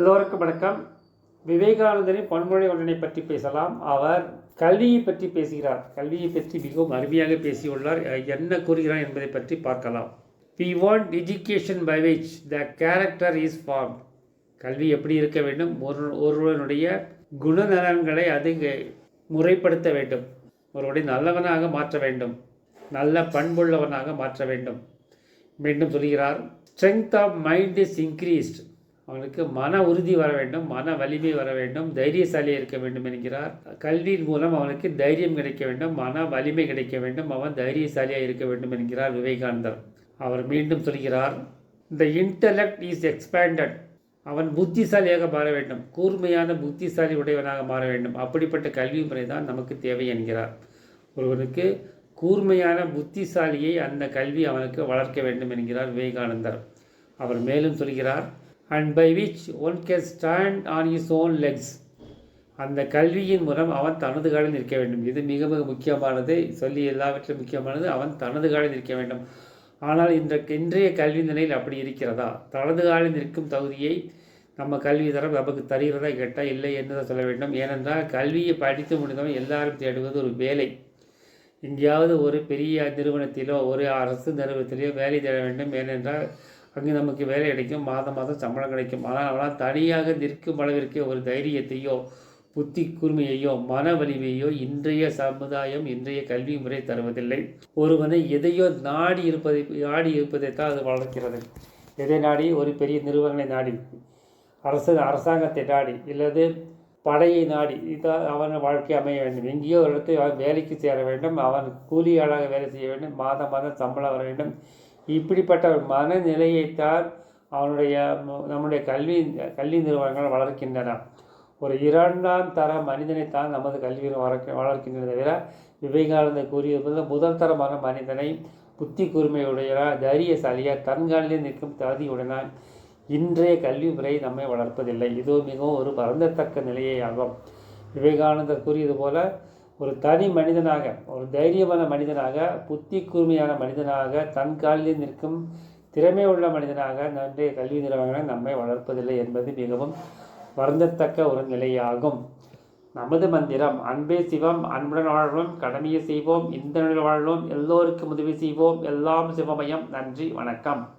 எல்லோருக்கும் வணக்கம். விவேகானந்தரின் பன்மொழி ஒன்றினை பற்றி பேசலாம். அவர் கல்வியை பற்றி பேசுகிறார். கல்வியை பற்றி மிகவும் அருமையாக பேசியுள்ளார். என்ன கூறுகிறார் என்பதை பற்றி பார்க்கலாம். We want education by which the character is form கல்வி எப்படி இருக்க வேண்டும்? ஒரு ஒருவனுடைய குணநலன்களை அது முறைப்படுத்த வேண்டும். ஒருவனை நல்லவனாக மாற்ற வேண்டும். நல்ல பண்புள்ளவனாக மாற்ற வேண்டும். மீண்டும் சொல்கிறார் strength of mind is increased அவனுக்கு மன உறுதி வர வேண்டும் மன வலிமை வர வேண்டும் தைரியசாலி இருக்க வேண்டும் என்கிறார். கல்வியின் மூலம் அவனுக்கு தைரியம் கிடைக்க வேண்டும் மன வலிமை கிடைக்க வேண்டும் அவன் தைரியசாலியாக இருக்க வேண்டும் என்கிறார் விவேகானந்தர். அவர் மீண்டும் சொல்கிறார் த இன்டலெக்ட் இஸ் எக்ஸ்பேண்டட் அவன் புத்திசாலியாக மாற வேண்டும் கூர்மையான புத்திசாலி உடையவனாக மாற வேண்டும். அப்படிப்பட்ட கல்வி முறை தான் நமக்கு தேவை என்கிறார். ஒருவனுக்கு கூர்மையான புத்திசாலியை அந்த கல்வி அவனுக்கு வளர்க்க வேண்டும் என்கிறார் விவேகானந்தர். அவர் மேலும் சொல்கிறார் and by which one can stand on is own legs அந்த கல்வியின் மூலம் அவன் தனது காலில் நிற்க வேண்டும். இது மிக மிக முக்கியமானது. சொல்லி எல்லாவற்றிலும் முக்கியமானது. அவன் தனது காலில் நிற்க வேண்டும். ஆனால் இந்த இன்றைய கல்வி நிலையில் அப்படி இருக்கிறதா? தனது காலில் நிற்கும் தகுதியை நம்ம கல்வி தரம் நமக்கு தருகிறதா கேட்டால் இல்லை என்று சொல்ல வேண்டும். ஏனென்றால் கல்வியை படித்து முடிந்தவன் எல்லாரும் தேடுவது ஒரு வேலை. எங்கேயாவது ஒரு பெரிய நிறுவனத்திலோ ஒரு அரசு நிறுவனத்திலோ வேலை தேட வேண்டும். ஏனென்றால் அங்கே நமக்கு வேலை கிடைக்கும் மாதம் மாதம் சம்பளம் கிடைக்கும். ஆனால் அவனால் தனியாக நிற்கும் அளவிற்கு ஒரு தைரியத்தையோ புத்தி கூர்மையையோ மன வலிமையோ இன்றைய சமுதாயம் இன்றைய கல்வி முறை தருவதில்லை. ஒருவனை எதையோ நாடி இருப்பதை நாடி இருப்பதை தான் அது வளர்க்கிறது. எதை நாடி? ஒரு பெரிய நிறுவனங்களை நாடி அரசு அரசாங்கத்தை நாடி இல்லது படையை நாடி. இதான் அவன் வாழ்க்கை அமைய வேண்டும். எங்கேயோ ஒரு இடத்தை அவன் வேலைக்கு சேர வேண்டும் அவன் கூலியாளாக வேலை செய்ய வேண்டும் மாதம் மாதம் சம்பளம் வர வேண்டும். இப்படிப்பட்ட ஒரு மனநிலையைத்தான் அவனுடைய நம்முடைய கல்வி கல்வி நிறுவனங்கள் வளர்க்கின்றன. ஒரு இரண்டாம் தர மனிதனைத்தான் நமது கல்வியில் வளர்க்க வளர்க்கின்றன தவிர விவேகானந்தர் கூறியது போல முதல் தரமான மனிதனை புத்தி தரிய தைரியசாலியா தன்காலிலே நிற்கும் தகுதியுடன இன்றைய கல்வி முறை நம்மை வளர்ப்பதில்லை. இது மிகவும் ஒரு வருந்தத்தக்க நிலையே ஆகும் விவேகானந்தர் கூறியது போல ஒரு தனி மனிதனாக ஒரு தைரியமான மனிதனாக புத்தி கூர்மையான மனிதனாக தன் காலிலே நிற்கும் திறமை உள்ள மனிதனாக நன்றி கல்வி நிறுவனங்கள் நம்மை வளர்ப்பதில்லை என்பது மிகவும் வருந்தத்தக்க ஒரு நிலையாகும். நமது மந்திரம் அன்பே சிவம் அன்புடன் வாழ்வோம் கடமையை செய்வோம் இந்த நிலையில் வாழ்வோம் எல்லோருக்கும் உதவி செய்வோம் எல்லாம் சிவமயம். நன்றி வணக்கம்.